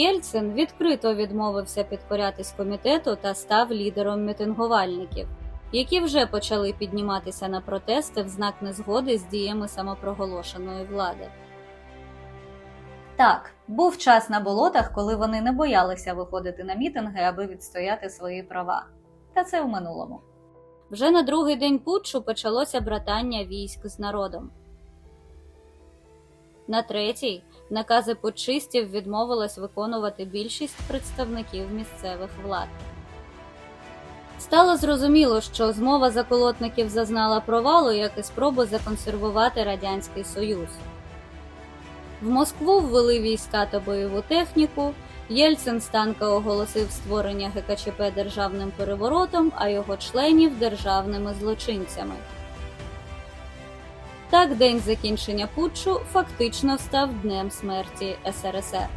Єльцин відкрито відмовився підкорятись комітету та став лідером мітингувальників, які вже почали підніматися на протести в знак незгоди з діями самопроголошеної влади. Так, був час на болотах, коли вони не боялися виходити на мітинги, аби відстояти свої права. Та це в минулому. Вже на другий день путчу почалося братання військ з народом. На третій накази путчистів відмовилась виконувати більшість представників місцевих влад. Стало зрозуміло, що змова заколотників зазнала провалу, як і спроби законсервувати Радянський Союз. В Москву ввели війська та бойову техніку. Єльцин з танка оголосив створення ГКЧП державним переворотом, а його членів державними злочинцями. Так, день закінчення путчу фактично став днем смерті СРСР.